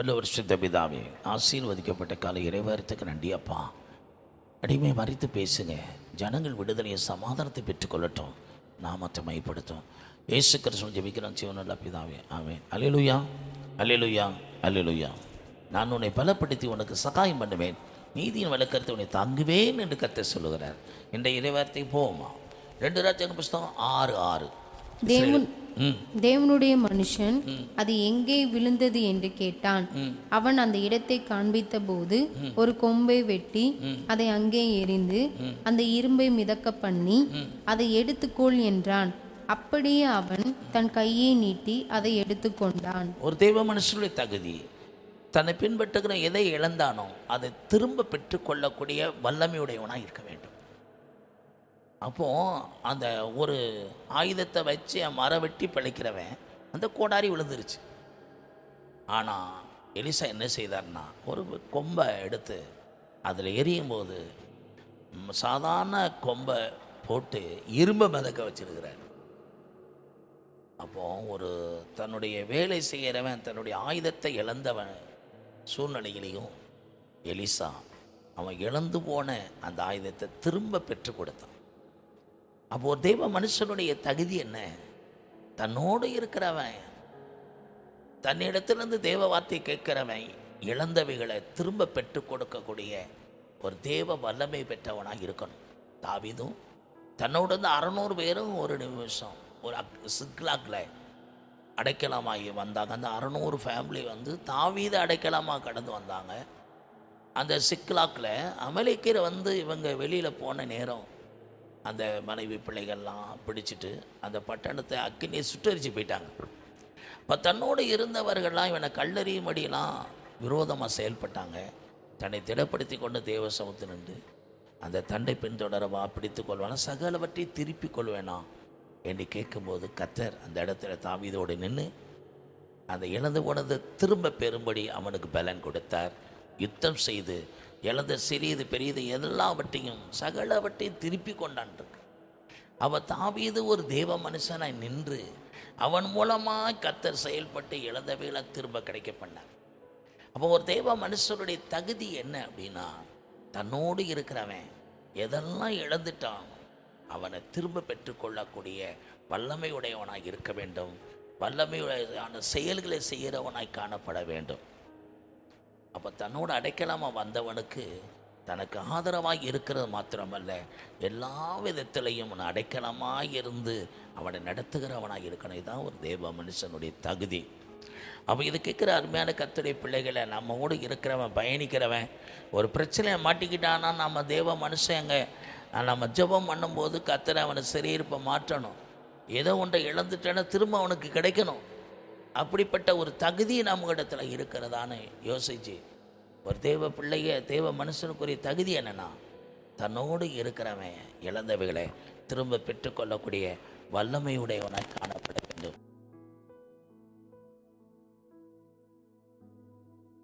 வல்ல வருஷத்த பிதாவே ஆசீர்வதிக்கப்பட்ட காலை இறைவாரத்துக்கு நன்றி அப்பா அடிமை மறித்து பேசுங்க. ஜனங்கள் விடுதலையை சமாதானத்தை பெற்றுக்கொள்ளட்டும் நாமத்தை மைப்படுத்தும் இயேசு கிருஷ்ணன் ஜெபிக்கிறான் சிவனல்ல பிதாவே. ஆமென். அல்லேலூயா அல்லேலூயா அல்லேலூயா நான் உன்னை பலப்படுத்தி உனக்கு சகாயம் பண்ணுவேன். நீதியின் வழக்கத்தை உன்னை தாங்குவேன் என்று கத்தை சொல்லுகிறார். இன்றைய இறைவார்த்தை போவோமா? ரெண்டு ராஜ்யங்க புஸ்தகம் ஆறு ஆறு. தேவன் தேவனுடைய மனுஷன் அது எங்கே விழுந்தது என்று கேட்டான். அவன் அந்த இடத்தை காண்பித்த போது ஒரு கொம்பை வெட்டி அதை அங்கே எறிந்து அந்த இரும்பை மிதக்க பண்ணி அதை எடுத்துக்கொள் என்றான். அப்படியே அவன் தன் கையை நீட்டி அதை எடுத்துக்கொண்டான் ஒரு தெய்வ மனுஷனுடைய தகுதி. தன்னை பின்பற்றுகிற எதை இழந்தானோ அதை திரும்ப பெற்றுக்கொள்ளக்கூடிய வல்லமையுடையவனாக இருக்க வேண்டும். அப்போது அந்த ஒரு ஆயுதத்தை வச்சு மரம் வெட்டி பிழைக்கிறவன் அந்த கோடாரி விழுந்துருச்சு. ஆனால் எலிசா என்ன செய்தார்னா ஒரு கொம்பை எடுத்து அதில் எரியும் போது சாதாரண கொம்பை போட்டு இரும்பை மிதக்க வச்சிருக்கிறார். அப்போ ஒரு தன்னுடைய வேலை செய்கிறவன் தன்னுடைய ஆயுதத்தை இழந்தவன் சூழ்நிலையிலையும் எலிசா அவன் இழந்து போன அந்த ஆயுதத்தை திரும்ப பெற்று கொடுத்தான். அப்போ ஒரு தெய்வ மனுஷனுடைய தகுதி என்ன? தன்னோடு இருக்கிறவன். தன்னிடத்திலிருந்து தேவ வார்த்தை கேட்கிறவன் இழந்தவைகளை திரும்ப பெற்று கொடுக்கக்கூடிய ஒரு தேவ வல்லமை பெற்றவனாக இருக்கணும். தாவிதும் தன்னோட இருந்து அறநூறு பேரும் ஒரு நிமிஷம் ஒரு அக் சிக்லாக்கில் அடைக்கலமாகி வந்தாங்க. அந்த அறநூறு ஃபேமிலி வந்து தாவீது அடைக்கலமாக கடந்து வந்தாங்க. அந்த சிக்லாக்கில் அமலேக்கரை வந்து இவங்க வெளியில் போன நேரம் அந்த மனைவி பிள்ளைகள்லாம் பிடிச்சிட்டு அந்த பட்டணத்தை அக்கினியை சுட்டரிச்சு போயிட்டாங்க. இப்போ தன்னோடு இருந்தவர்கள்லாம் இவனை கல்லறியும்படியெல்லாம் விரோதமாக செயல்பட்டாங்க. தன்னை திடப்படுத்தி கொண்டு தேவ சமத்து நின்று அந்த தண்டை பின்தொடரவா பிடித்து கொள்வானா சகலவற்றை திருப்பி கொள்வேனா என்று கேட்கும்போது கத்தர் அந்த இடத்துல தாவிதோடு நின்று அந்த இழந்து போனதை திரும்ப பெறும்படி அவனுக்கு பலன் கொடுத்தார். யுத்தம் செய்து இழந்த சிறியது பெரியது எல்லாவற்றையும் சகலவற்றையும் திருப்பி கொண்டான் அவள் அவ தாவீது ஒரு தேவ மனுஷனாய் நின்று அவன் மூலமாக கத்தர் செயல்பட்டு இழந்தவைகளை திரும்ப கிடைக்க பண்ணார் அப்போ ஒரு தேவ மனுஷனுடைய தகுதி என்ன அப்படின்னா தன்னோடு இருக்கிறவன் எதெல்லாம் இழந்துட்டான் அவனை திரும்ப பெற்றுக்கொள்ளக்கூடிய வல்லமை இருக்க வேண்டும். வல்லமையுடைய செயல்களை செய்கிறவனாய் காணப்பட வேண்டும். அப்போ தன்னோட அடைக்கலாமல் வந்தவனுக்கு தனக்கு ஆதரவாக இருக்கிறது மாத்திரமல்ல எல்லா விதத்திலையும் அவன் அடைக்கலமாக இருந்து அவனை நடத்துகிறவனாக இருக்கணும். இதுதான் ஒரு தேவ மனுஷனுடைய தகுதி. அப்போ இது கேட்குற அருமையான கத்துடைய பிள்ளைகளை நம்மோடு இருக்கிறவன் பயணிக்கிறவன் ஒரு பிரச்சனையை மாட்டிக்கிட்டான்னா நம்ம தேவ மனுஷங்க நம்ம ஜெபம் பண்ணும்போது கத்தரை அவனை சிறையிருப்பை மாற்றணும். ஏதோ ஒன்றை இழந்துட்டேன்னா திரும்ப அவனுக்கு கிடைக்கணும். அப்படிப்பட்ட ஒரு தகுதி நம்மிடத்துல இருக்கிறதான்னு யோசிச்சு ஒரு தேவ பிள்ளைய தேவ மனுஷனுக்குரிய தகுதி என்னென்னா தன்னோடு இருக்கிறவன் இழந்தவைகளை திரும்ப பெற்றுக்கொள்ளக்கூடிய வல்லமையுடையவனாய் காண